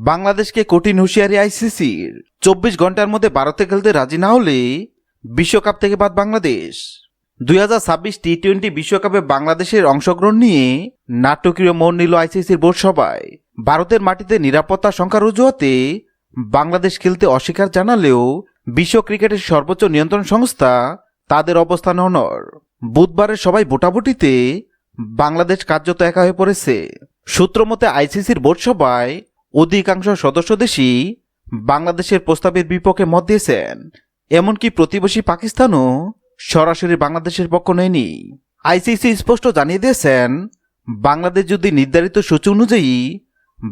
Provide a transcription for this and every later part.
বাংলাদেশকে কঠিন হুঁশিয়ারি আইসিসির। চব্বিশ ঘণ্টার মধ্যে ভারতে খেলতে রাজি না হলে বিশ্বকাপ থেকে বাদ বাংলাদেশ। দুই হাজার ছাব্বিশ টি টোয়েন্টি বিশ্বকাপে বাংলাদেশের অংশগ্রহণ নিয়ে নাটকীয় মন নিল আইসিসির বোর্ড সভায়। ভারতের মাটিতে নিরাপত্তা সংখ্যার অজুহাতে বাংলাদেশ খেলতে অস্বীকার জানালেও বিশ্ব ক্রিকেটের সর্বোচ্চ নিয়ন্ত্রণ সংস্থা তাদের অবস্থান অনর বুধবারের সবাই ভোটাভুটিতে বাংলাদেশ কার্যত একা হয়ে পড়েছে। সূত্রমতে আইসিসির বোর্ড সভায় অধিকাংশ সদস্য দেশই বাংলাদেশের প্রস্তাবের বিপক্ষে মত দিয়েছেন। এমনকি প্রতিবেশী পাকিস্তানও সরাসরি বাংলাদেশের পক্ষ নেয়নি। আইসিসি স্পষ্ট জানিয়ে দিয়েছেন, বাংলাদেশ যদি নির্ধারিত সূচি অনুযায়ী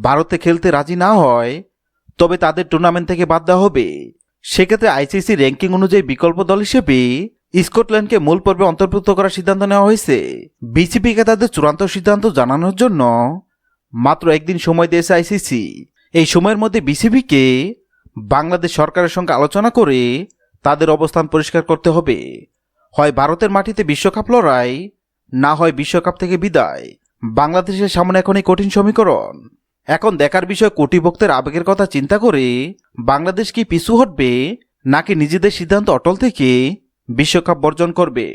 ভারতে খেলতে রাজি না হয়, তবে তাদের টুর্নামেন্ট থেকে বাদ দেওয়া হবে। সেক্ষেত্রে আইসিসি র্যাঙ্কিং অনুযায়ী বিকল্প দল হিসেবে স্কটল্যান্ডকে মূল পর্বে অন্তর্ভুক্ত করার সিদ্ধান্ত নেওয়া হয়েছে। বিসিবিকে তাদের চূড়ান্ত সিদ্ধান্ত জানানোর জন্য মাত্র একদিন সময় দিয়েছে আইসিসি। এই সময়ের মধ্যে বিসিবিকে বাংলাদেশ সরকারের সঙ্গে আলোচনা করে তাদের অবস্থান পরিষ্কার করতে হবে। হয় ভারতের মাটিতে বিশ্বকাপ লড়াই, না হয় বিশ্বকাপ থেকে বিদায়। বাংলাদেশের সামনে এখন এই কঠিন সমীকরণ। এখন দেখার বিষয় কোটি ভক্তের আবেগের কথা চিন্তা করে বাংলাদেশ কি পিছু হটবে, নাকি নিজেদের সিদ্ধান্ত অটল থেকে বিশ্বকাপ বর্জন করবে।